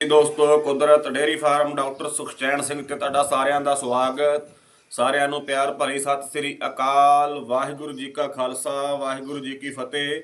ਦੋਸਤੋ, Kudrat dairy farm doctor Sukhchain Singh ਤੇ ਤੁਹਾਡਾ ਸਾਰਿਆਂ ਦਾ ਸਵਾਗਤ। ਸਾਰਿਆਂ ਨੂੰ ਪਿਆਰ ਭਰੀ ਸਤਿ ਸ੍ਰੀ ਅਕਾਲ। ਵਾਹਿਗੁਰੂ ਜੀ ਕਾ ਖਾਲਸਾ, ਵਾਹਿਗੁਰੂ ਜੀ ਕੀ ਫਤਿਹ।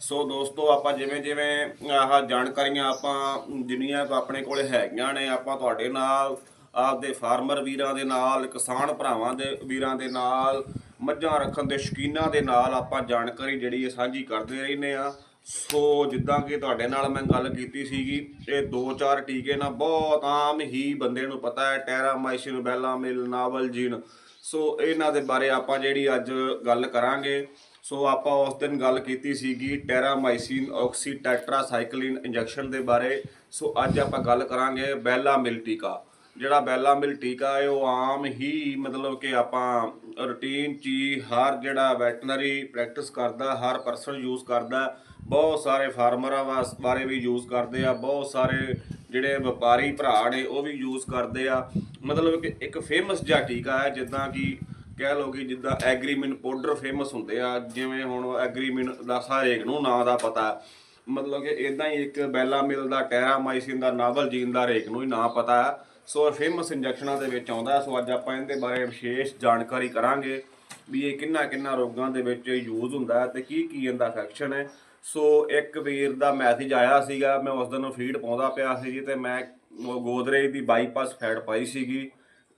ਸੋ ਦੋਸਤੋ, ਆਪਾਂ ਜਿਵੇਂ ਜਿਵੇਂ ਆਹ ਜਾਣਕਾਰੀਆਂ ਆਪਾਂ ਜਿੰਨੀਆਂ ਆਪਣੇ ਕੋਲ ਹੈਗੀਆਂ ਨੇ, ਆਪਾਂ ਤੁਹਾਡੇ ਨਾਲ, ਆਪਦੇ ਫਾਰਮਰ ਵੀਰਾਂ ਦੇ ਨਾਲ, ਕਿਸਾਨ ਭਰਾਵਾਂ ਦੇ ਵੀਰਾਂ ਦੇ ਨਾਲ, ਮੱਝਾਂ ਰੱਖਣ ਦੇ ਸ਼ੌਕੀਨਾਂ ਦੇ ਨਾਲ ਆਪਾਂ ਜਾਣਕਾਰੀ ਜਿਹੜੀ ਇਹ ਸਾਂਝੀ ਕਰਦੇ ਰਹਿੰਦੇ ਆ ਸੋ ਜਿੱਦਾਂ ਕਿ ਤੁਹਾਡੇ ਨਾਲ ਮੈਂ ਗੱਲ ਕੀਤੀ ਸੀਗੀ, ਇਹ ਦੋ ਚਾਰ ਟੀਕੇ ਨਾ ਬਹੁਤ ਆਮ ਹੀ ਬੰਦੇ ਨੂੰ ਪਤਾ ਹੈ, ਟੈਰਾਮਾਈਸਿਨ, ਬੈਲਾਮਿਲ, ਨਾਵਲਜੀਨ। ਸੋ ਇਹਨਾਂ ਦੇ ਬਾਰੇ ਆਪਾਂ ਜਿਹੜੀ ਅੱਜ ਗੱਲ ਕਰਾਂਗੇ। ਸੋ ਆਪਾਂ ਉਸ ਦਿਨ ਗੱਲ ਕੀਤੀ ਸੀਗੀ ਟੈਰਾਮਾਈਸਿਨ ਆਕਸੀ ਟੈਟਰਾਸਾਈਕਲਿਨ ਇੰਜੈਕਸ਼ਨ ਦੇ ਬਾਰੇ। ਸੋ ਅੱਜ ਆਪਾਂ ਗੱਲ ਕਰਾਂਗੇ ਬੈਲਾਮਿਲ ਟੀਕਾ। ਜਿਹੜਾ ਬੈਲਾਮਿਲ ਟੀਕਾ ਹੈ, ਉਹ ਆਮ ਹੀ ਮਤਲਬ ਕਿ ਆਪਾਂ ਰੂਟੀਨ ਚ ਹੀ ਹਰ ਜਿਹੜਾ ਵੈਟਰਨਰੀ ਪ੍ਰੈਕਟਿਸ ਕਰਦਾ, ਹਰ ਪਰਸਨ ਯੂਜ਼ ਕਰਦਾ। ਬਹੁਤ ਸਾਰੇ ਫਾਰਮਰਾਂ ਵਾਸ, ਬਾਰੇ ਵੀ ਯੂਜ਼ ਕਰਦੇ ਆ, ਬਹੁਤ ਸਾਰੇ ਜਿਹੜੇ ਵਪਾਰੀ ਭਰਾ ਨੇ ਉਹ ਵੀ ਯੂਜ਼ ਕਰਦੇ ਆ। ਮਤਲਬ ਕਿ ਇੱਕ ਫੇਮਸ ਜਿਹਾ ਟੀਕਾ ਹੈ, ਜਿੱਦਾਂ ਕਿ ਕਹਿ ਲਓ ਕਿ ਜਿੱਦਾਂ ਐਗਰੀਮਿਨ ਪਾਊਡਰ ਫੇਮਸ ਹੁੰਦੇ ਆ, ਜਿਵੇਂ ਹੁਣ ਐਗਰੀਮਿਨ ਦਾ ਹਰੇਕ ਨੂੰ ਨਾਂ ਦਾ ਪਤਾ। ਮਤਲਬ ਕਿ ਇਦਾਂ ਹੀ ਇੱਕ ਬੈਲਾਮਿਲ ਦਾ ਟੈਰਾਮਾਈਸਿਨ ਦਾ, ਨਾਵਲ ਜੀਨ ਦਾ ਹਰੇਕ ਨੂੰ ਹੀ ਨਾਂ ਪਤਾ। ਹੈ ਸੋ ਫੇਮਸ ਇੰਜੈਕਸ਼ਨਾਂ ਦੇ ਵਿੱਚ ਆਉਂਦਾ ਸੋ ਅੱਜ ਆਪਾਂ ਇਹਦੇ ਬਾਰੇ ਵਿਸ਼ੇਸ਼ ਜਾਣਕਾਰੀ ਕਰਾਂਗੇ ਵੀ ਇਹ ਕਿੰਨਾ ਕਿੰਨਾ ਰੋਗਾਂ ਦੇ ਵਿੱਚ ਯੂਜ਼ ਹੁੰਦਾ ਹੈ ਤੇ ਕੀ ਕੀ ਇਹਦਾ ਫੈਕਸ਼ਨ ਹੈ। ਸੋ ਇੱਕ ਵੀਰ ਦਾ ਮੈਸੇਜ ਆਇਆ ਸੀਗਾ, ਮੈਂ ਉਸ ਦਿਨ ਫੀਡ ਪਾਉਂਦਾ ਪਿਆ ਸੀ ਜੀ ਤੇ ਮੈਂ ਉਹ ਗੋਦਰੇਜ ਦੀ ਬਾਈਪਾਸ ਫੈਡ ਪਾਈ ਸੀਗੀ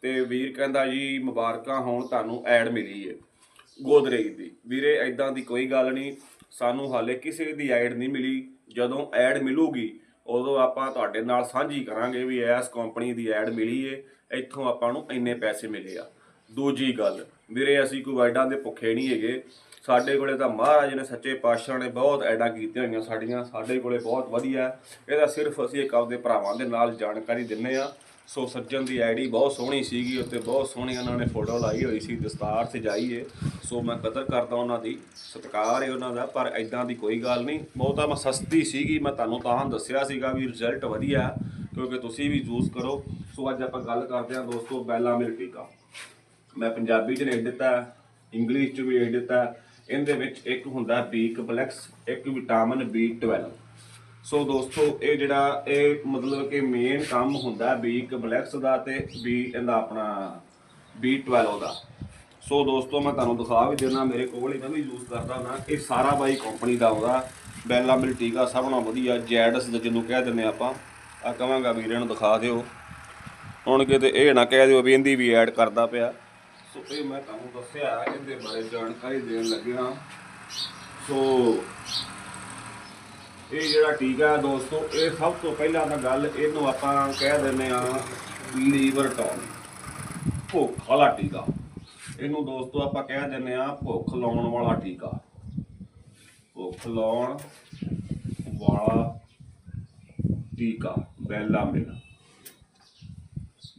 ਤੇ ਵੀਰ ਕਹਿੰਦਾ ਜੀ ਮੁਬਾਰਕਾਂ ਹੋਣ, ਤੁਹਾਨੂੰ ਐਡ ਮਿਲੀ ਹੈ ਗੋਦਰੇਜ ਦੀ। ਵੀਰੇ ਐਦਾਂ ਦੀ ਕੋਈ ਗੱਲ ਨਹੀਂ, ਸਾਨੂੰ ਹਾਲੇ ਕਿਸੇ ਦੀ ਐਡ ਨਹੀਂ ਮਿਲੀ। ਜਦੋਂ ਐਡ ਮਿਲੂਗੀ, ਉਦੋਂ ਆਪਾਂ ਤੁਹਾਡੇ ਨਾਲ ਸਾਂਝੀ ਕਰਾਂਗੇ ਵੀ ਇਸ ਕੰਪਨੀ ਦੀ ਐਡ ਮਿਲੀ ਏ, ਇੱਥੋਂ ਆਪਾਂ ਨੂੰ ਇੰਨੇ ਪੈਸੇ ਮਿਲੇ ਆ। ਦੂਜੀ ਗੱਲ, ਵੀਰੇ ਅਸੀਂ ਕੋਈ ਵਾਈਡਾਂ ਦੇ ਭੁੱਖੇ ਨਹੀਂ ਹੈਗੇ। ਸਾਡੇ ਕੋਲੇ ਤਾਂ ਮਹਾਰਾਜ ਨੇ ਸੱਚੇ ਪਾਤਸ਼ਾਹ ਨੇ ਬਹੁਤ ਐਡਾਂ ਕੀਤੀਆਂ ਹੋਈਆਂ ਸਾਡੀਆਂ। ਸਾਡੇ ਕੋਲੇ ਬਹੁਤ ਵਧੀਆ ਇਹਦਾ ਸਿਰਫ ਅਸੀਂ ਇੱਕ ਆਪਦੇ ਭਰਾਵਾਂ ਦੇ ਨਾਲ ਜਾਣਕਾਰੀ ਦਿੰਨੇ ਆ। ਸੋ ਸੱਜਣ ਦੀ ਆਈਡੀ ਬਹੁਤ ਸੋਹਣੀ ਸੀਗੀ ਉੱਤੇ ਬਹੁਤ ਸੋਹਣੀ ਉਹਨਾਂ ਨੇ ਫੋਟੋ ਲਾਈ ਹੋਈ ਸੀ ਦਸਤਾਰ ਸਜਾਈ ਏ ਸੋ ਮੈਂ ਕਦਰ ਕਰਦਾ ਉਹਨਾਂ ਦੀ, ਸਤਿਕਾਰ ਹੈ ਉਹਨਾਂ ਦਾ, ਪਰ ਐਦਾਂ ਦੀ ਕੋਈ ਗੱਲ ਨਹੀਂ। ਬਹੁਤਾ ਮੈਂ ਸਸਤੀ ਸੀਗੀ, ਮੈਂ ਤੁਹਾਨੂੰ ਤਾਂ ਦੱਸਿਆ ਸੀਗਾ ਵੀ ਰਿਜ਼ਲਟ ਵਧੀਆ ਕਿਉਂਕਿ ਤੁਸੀਂ ਵੀ ਯੂਜ਼ ਕਰੋ। ਸੋ ਅੱਜ ਆਪਾਂ ਗੱਲ ਕਰਦੇ ਹਾਂ ਦੋਸਤੋ ਬੈਲਾ ਮਿਲ ਟੀਕਾ। ਮੈਂ ਪੰਜਾਬੀ ਚ ਲਿਖ ਦਿੱਤਾ ਇੰਗਲਿਸ਼ ਚ ਵੀ ਲਿਖ ਦਿੱਤਾ। ਇਹਦੇ ਵਿੱਚ ਇੱਕ ਹੁੰਦਾ ਬੀ ਕੰਪਲੈਕਸ ਇੱਕ ਵਿਟਾਮਿਨ B12 ਸੋ ਦੋਸਤੋ, ਇਹ ਜਿਹੜਾ, ਇਹ ਮਤਲਬ ਕਿ ਮੇਨ ਕੰਮ ਹੁੰਦਾ ਬੀ ਕੰਪਲੈਕਸ ਦਾ ਤੇ ਬੀ ਇਹਦਾ ਆਪਣਾ B12 ਦਾ। ਸੋ ਦੋਸਤੋ, ਮੈਂ ਤੁਹਾਨੂੰ ਦਿਖਾ ਵੀ ਦੇਣਾ ਮੇਰੇ ਕੋਲ ਹੀ ਮੈਂ ਵੀ ਯੂਜ਼ ਕਰਦਾ ਨਾ ਇਹ ਸਾਰਾ ਬਾਈ ਕੰਪਨੀ ਦਾ ਆਉਂਦਾ ਬੈਲਾ ਬਿਲਟੀਕਾ ਸਭ ਨਾਲੋਂ ਵਧੀਆ, ਜੈਡਸ ਜਿਹਨੂੰ ਕਹਿ ਦਿੰਦੇ ਆਪਾਂ। ਆ ਕਵਾਂਗਾ ਵੀਰੇ ਨੂੰ ਦਿਖਾ ਦਿਓ। ਹੁਣ ਕਿਤੇ ਇਹ ਨਾ ਕਹਿ ਦਿਓ ਵੀ ਇਹਦੀ ਵੀ ਐਡ ਕਰਦਾ ਪਿਆ। ਸੋ ਇਹ ਮੈਂ ਤੁਹਾਨੂੰ ਦੱਸਿਆ ਇਹਦੇ ਬਾਰੇ ਜਾਣਕਾਰੀ ਦੇਣ ਲੱਗਿਆ ਸੋ ਇਹ ਜਿਹੜਾ ਟੀਕਾ ਹੈ ਦੋਸਤੋ, ਇਹ ਸਭ ਤੋਂ ਪਹਿਲਾਂ ਤਾਂ ਗੱਲ ਇਹਨੂੰ ਆਪਾਂ ਕਹਿ ਦਿੰਦੇ ਆ ਲੀਵਰ ਟੌਨ ਭੁੱਖ ਵਾਲਾ ਟੀਕਾ। ਇਹਨੂੰ ਦੋਸਤੋ ਆਪਾਂ ਕਹਿ ਦਿੰਦੇ ਆ ਭੁੱਖ ਲਾਉਣ ਵਾਲਾ ਟੀਕਾ। ਭੁੱਖ ਲਾਉਣ ਵਾਲਾ ਟੀਕਾ, ਬੈਲਾ ਮਿਲ।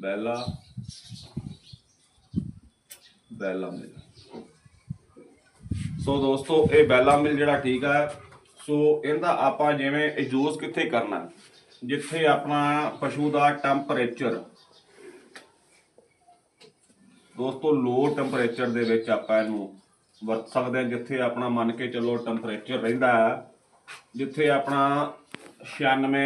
ਬੈਲਾ ਬੈਲਾ ਮਿਲ। ਸੋ ਦੋਸਤੋ, ਇਹ ਬੈਲਾ ਮਿਲ ਜਿਹੜਾ ਠੀਕ ਹੈ ਸੋ ਇਹਦਾ ਆਪਾਂ ਜਿਵੇਂ ਇਹ ਜੂਸ ਕਿੱਥੇ ਕਰਨਾ? ਜਿੱਥੇ ਆਪਣਾ ਪਸ਼ੂ ਦਾ ਟੈਂਪਰੇਚਰ। ਦੋਸਤੋ, ਲੋ ਟੈਂਪਰੇਚਰ ਦੇ ਵਿੱਚ ਆਪਾਂ ਇਹਨੂੰ ਵਰਤ ਸਕਦੇ ਹਾਂ ਜਿੱਥੇ ਆਪਣਾ ਮੰਨ ਕੇ ਚੱਲੋ ਟੈਂਪਰੇਚਰ ਰਹਿੰਦਾ ਹੈ ਜਿੱਥੇ ਆਪਣਾ 96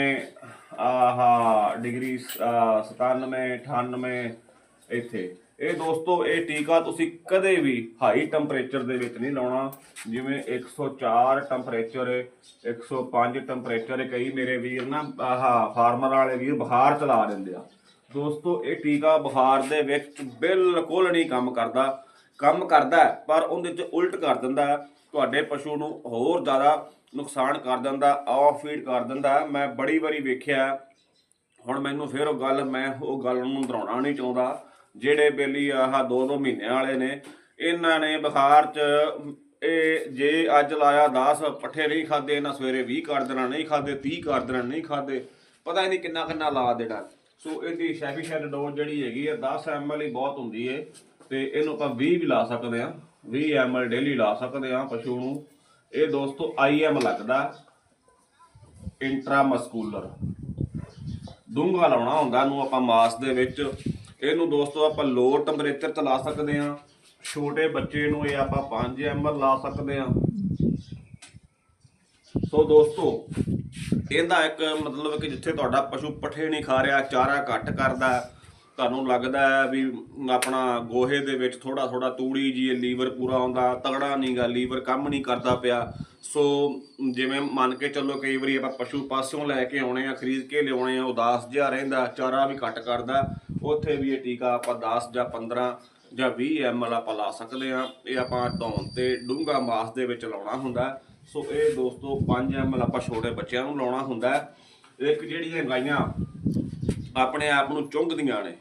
ਆਹਾ, ਡਿਗਰੀ, ਅਹ 97 98 ਇੱਥੇ। ਇਹ ਦੋਸਤੋ, ਇਹ ਟੀਕਾ ਤੁਸੀਂ ਕਦੇ ਵੀ ਹਾਈ ਟੈਂਪਰੇਚਰ ਦੇ ਵਿੱਚ ਨਹੀਂ ਲਾਉਣਾ। ਜਿਵੇਂ 104 ਟੈਂਪਰੇਚਰ 105 ਟੈਂਪਰੇਚਰ ਕਈ ਮੇਰੇ ਵੀਰ ਨਾ, ਆਹਾ ਫਾਰਮਰ ਵਾਲੇ ਵੀਰ ਬੁਖਾਰ ਚਲਾ ਦਿੰਦੇ ਆ। ਦੋਸਤੋ, ਇਹ ਟੀਕਾ ਬੁਖਾਰ ਦੇ ਵਿੱਚ ਬਿਲਕੁਲ ਨਹੀਂ ਕੰਮ ਕਰਦਾ। ਕੰਮ ਕਰਦਾ ਪਰ ਉਹਦੇ ਚ ਉਲਟ ਕਰ ਦਿੰਦਾ ਤੁਹਾਡੇ ਪਸ਼ੂ ਨੂੰ ਹੋਰ ਜ਼ਿਆਦਾ ਨੁਕਸਾਨ ਕਰ ਦਿੰਦਾ ਆਫ ਫੀਡ ਕਰ ਦਿੰਦਾ ਮੈਂ ਬੜੀ ਵਾਰੀ ਵੇਖਿਆ ਹੁਣ ਮੈਨੂੰ ਫਿਰ ਉਹ ਗੱਲ, ਮੈਂ ਉਹ ਗੱਲ ਨੂੰ ਦੁਹਰਾਉਣਾ ਨਹੀਂ ਚਾਹੁੰਦਾ। ਜਿਹੜੇ ਬੇਲੀ ਆਹ ਦੋ ਦੋ ਮਹੀਨਿਆਂ ਵਾਲੇ ਨੇ, ਇਹਨਾਂ ਨੇ ਬੁਖਾਰ 'ਚ, ਇਹ ਜੇ ਅੱਜ ਲਾਇਆ 10 ਪੱਠੇ ਨਹੀਂ ਖਾਦੇ ਇਹਨਾਂ ਸਵੇਰੇ 20 ਕਰ ਦੇਣਾ, ਨਹੀਂ ਖਾਦੇ 30 ਕਰ ਦੇਣਾ, ਨਹੀਂ ਖਾਦੇ ਪਤਾ ਨਹੀਂ ਕਿੰਨਾ ਕਿੰਨਾ ਲਾ ਦੇਣਾ। ਸੋ ਇਹਦੀ ਸੈਫੀਸ਼ੀਐਂਟ ਡੋਜ਼ ਜਿਹੜੀ ਹੈਗੀ ਹੈ 10 ml ਹੀ ਬਹੁਤ ਹੁੰਦੀ ਹੈ ਤੇ ਇਹਨੂੰ ਆਪਾਂ 20 ਵੀ ਲਾ ਸਕਦੇ ਆ 20 ml ਡੇਲੀ ਲਾ ਸਕਦੇ ਆ ਪਸ਼ੂ ਨੂੰ। ਇਹ ਦੋਸਤੋ IM ਲੱਗਦਾ, ਇੰਟਰਾਮਸਕੂਲਰ। ਡੂੰਘਾ ਲਾਉਣਾ ਹੁੰਦਾ ਇਹਨੂੰ ਆਪਾਂ ਮਾਸ ਦੇ ਵਿੱਚ। ਇਹਨੂੰ ਦੋਸਤੋ ਆਪਾਂ ਲੋਅ ਟੈਂਪਰੇਚਰ ਤੇ ਲਾ ਸਕਦੇ ਆ ਛੋਟੇ ਬੱਚੇ ਨੂੰ ਇਹ ਆਪਾਂ 5 ml ਲਾ ਸਕਦੇ ਆ ਸੋ ਦੋਸਤੋ, ਇਹਦਾ ਇੱਕ ਮਤਲਬ ਕਿ ਜਿੱਥੇ ਤੁਹਾਡਾ ਪਸ਼ੂ ਪੱਠੇ ਨਹੀਂ ਖਾ ਰਿਹਾ, ਚਾਰਾ ਘੱਟ ਕਰਦਾ, ਤੁਹਾਨੂੰ ਲੱਗਦਾ ਹੈ ਵੀ ਆਪਣਾ ਗੋਹੇ ਦੇ ਵਿੱਚ ਥੋੜਾ ਥੋੜਾ ਤੂੜੀ ਜੀ ਲੀਵਰ ਪੂਰਾ ਆਉਂਦਾ ਤਗੜਾ ਨਹੀਂਗਾ ਲੀਵਰ ਕੰਮ ਨਹੀਂ ਕਰਦਾ ਪਿਆ। ਸੋ ਜਿਵੇਂ ਮੰਨ ਕੇ ਚੱਲੋ ਕਈ ਵਾਰੀ ਆਪਾਂ ਪਸ਼ੂ ਪਾਸਿਓਂ ਲੈ ਕੇ ਆਉਣੇ ਆ, ਖਰੀਦ ਕੇ ਲਿਆਉਣੇ ਆ, ਉਦਾਸ ਜਿਹਾ ਰਹਿੰਦਾ, ਚਾਰਾ ਵੀ ਘੱਟ ਕਰਦਾ। ਉੱਥੇ ਵੀ ਇਹ ਟੀਕਾ ਆਪਾਂ 10 ਜਾਂ 15 ਜਾਂ 20 ml ਆਪਾਂ ਲਾ ਸਕਦੇ ਆ ਇਹ ਆਪਾਂ ਧੌਣ ਤੇ ਡੂੰਘਾ ਮਾਸ ਦੇ ਵਿੱਚ ਲਾਉਣਾ ਹੁੰਦਾ ਸੋ ਇਹ ਦੋਸਤੋ 5 ml ਆਪਾਂ ਛੋਟੇ ਬੱਚਿਆਂ ਨੂੰ ਲਾਉਣਾ ਹੁੰਦਾ ਇੱਕ ਜਿਹੜੀਆਂ ਗਾਈਆਂ ਆਪਣੇ ਆਪ ਨੂੰ ਚੁੰਗਦੀਆਂ ਨੇ,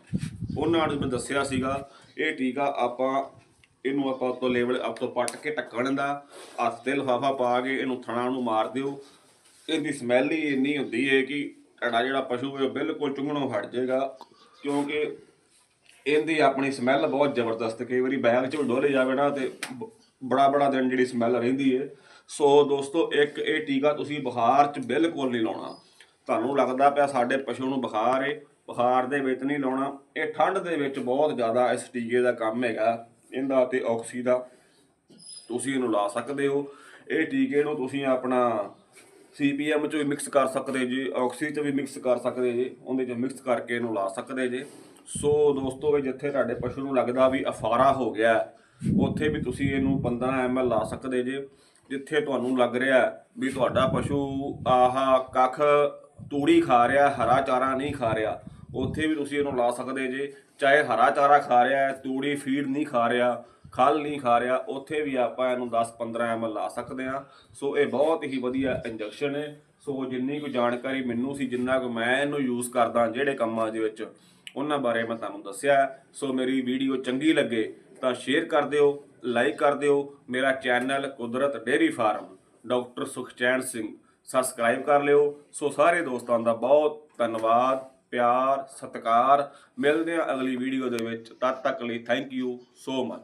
ਉਹਨਾਂ ਨੂੰ ਮੈਂ ਦੱਸਿਆ ਸੀਗਾ, ਇਹ ਟੀਕਾ ਆਪਾਂ ਇਹਨੂੰ ਆਪਾਂ ਤੋਂ ਲੈਵਲ ਆਪ ਤੋਂ ਪੱਟ ਕੇ ਢੱਕਣ ਦਾ, ਹੱਥ ਤੇ ਲਿਫਾਫਾ ਪਾ ਕੇ ਇਹਨੂੰ ਥਣਾ ਨੂੰ ਮਾਰ ਦਿਓ। ਇਹਦੀ ਸਮੈਲ ਹੀ ਇੰਨੀ ਹੁੰਦੀ ਹੈ ਕਿ ਤੁਹਾਡਾ ਜਿਹੜਾ ਪਸ਼ੂ ਹੈ ਉਹ ਬਿਲਕੁਲ ਚੁੰਗਣੋਂ ਹਟ ਜਾਏਗਾ। ਕਿਉਂਕਿ ਇਹਦੀ ਆਪਣੀ ਸਮੈਲ ਬਹੁਤ ਜ਼ਬਰਦਸਤ, ਕਈ ਵਾਰੀ ਬੈਗ 'ਚ ਡੋਲੇ ਜਾਵੇ ਨਾ ਤੇ ਬ- ਬੜਾ ਬੜਾ ਦਿਨ ਜਿਹੜੀ ਸਮੈਲ ਰਹਿੰਦੀ ਹੈ ਸੋ ਦੋਸਤੋ, ਇੱਕ ਇਹ ਟੀਕਾ ਤੁਸੀਂ ਬੁਖਾਰ 'ਚ ਬਿਲਕੁਲ ਨਹੀਂ ਲਾਉਣਾ। ਤੁਹਾਨੂੰ ਲੱਗਦਾ ਪਿਆ ਸਾਡੇ ਪਸ਼ੂ ਨੂੰ ਬੁਖਾਰ ਹੈ ਬੁਖਾਰ ਦੇ ਵਿੱਚ ਨਹੀਂ ਲਾਉਣਾ। ਇਹ ਠੰਡ ਦੇ ਵਿੱਚ ਬਹੁਤ ਜ਼ਿਆਦਾ ਇਸ ਟੀਕੇ ਦਾ ਕੰਮ ਹੈਗਾ, ਇਹਦਾ ਤੇ ਆਕਸੀ ਦਾ। ਤੁਸੀਂ ਇਹਨੂੰ ਲਾ ਸਕਦੇ ਹੋ। ਇਹ ਟੀਕੇ ਨੂੰ ਤੁਸੀਂ ਆਪਣਾ ਸੀਪੀਐਮ ਚ ਵੀ ਮਿਕਸ ਕਰ ਸਕਦੇ ਜੀ ਆਕਸੀ ਚ ਵੀ ਮਿਕਸ ਕਰ ਸਕਦੇ ਜੀ, ਉਹਦੇ ਚ ਮਿਕਸ ਕਰਕੇ ਇਹਨੂੰ ਲਾ ਸਕਦੇ ਜੀ। ਸੋ ਦੋਸਤੋ ਵੀ ਜਿੱਥੇ ਤੁਹਾਡੇ ਪਸ਼ੂ ਨੂੰ ਲੱਗਦਾ ਵੀ ਅਫਾਰਾ ਹੋ ਗਿਆ, ਉੱਥੇ ਵੀ ਤੁਸੀਂ ਇਹਨੂੰ 15 ml ਲਾ ਸਕਦੇ ਜੀ। ਜਿੱਥੇ ਤੁਹਾਨੂੰ ਲੱਗ ਰਿਹਾ ਵੀ ਤੁਹਾਡਾ ਪਸ਼ੂ ਆਹ ਕੱਖ ਤੂੜੀ ਖਾ ਰਿਹਾ, ਹਰਾ ਚਾਰਾ ਨਹੀਂ ਖਾ ਰਿਹਾ, ਉੱਥੇ ਵੀ ਤੁਸੀਂ ਇਹਨੂੰ ਲਾ ਸਕਦੇ ਜੇ। ਚਾਹੇ ਹਰਾ ਚਾਰਾ ਖਾ ਰਿਹਾ, ਤੂੜੀ ਫੀਡ ਨਹੀਂ ਖਾ ਰਿਹਾ ਖਲ ਨਹੀਂ ਖਾ ਰਿਹਾ, ਉੱਥੇ ਵੀ ਆਪਾਂ ਇਹਨੂੰ 10-15 ml ਲਾ ਸਕਦੇ ਆ ਸੋ ਇਹ ਬਹੁਤ ਹੀ ਵਧੀਆ ਇੰਜੈਕਸ਼ਨ ਹੈ। ਸੋ ਜਿੰਨੀ ਕੁ ਜਾਣਕਾਰੀ ਮੈਨੂੰ ਸੀ, ਜਿੰਨਾ ਕੁ ਮੈਂ ਇਹਨੂੰ ਯੂਜ਼ ਕਰਦਾ ਜਿਹੜੇ ਕੰਮਾਂ ਦੇ ਵਿੱਚ, ਉਹਨਾਂ ਬਾਰੇ ਮੈਂ ਤੁਹਾਨੂੰ ਦੱਸਿਆ। ਸੋ ਮੇਰੀ ਵੀਡੀਓ ਚੰਗੀ ਲੱਗੇ ਤਾਂ ਸ਼ੇਅਰ ਕਰ ਦਿਓ ਲਾਈਕ ਕਰ ਦਿਓ। ਮੇਰਾ channel Kudrat dairy farm, doctor Sukhchain Singh subscribe ਕਰ ਲਿਓ। ਸੋ ਸਾਰੇ ਦੋਸਤਾਂ ਦਾ ਬਹੁਤ ਧੰਨਵਾਦ, ਪਿਆਰ, ਸਤਿਕਾਰ। ਮਿਲਦੇ ਆ ਅਗਲੀ ਵੀਡੀਓ ਦੇ ਵਿੱਚ। ਤਦ ਤੱਕ ਲਈ ਥੈਂਕ ਯੂ ਸੋ ਮਚ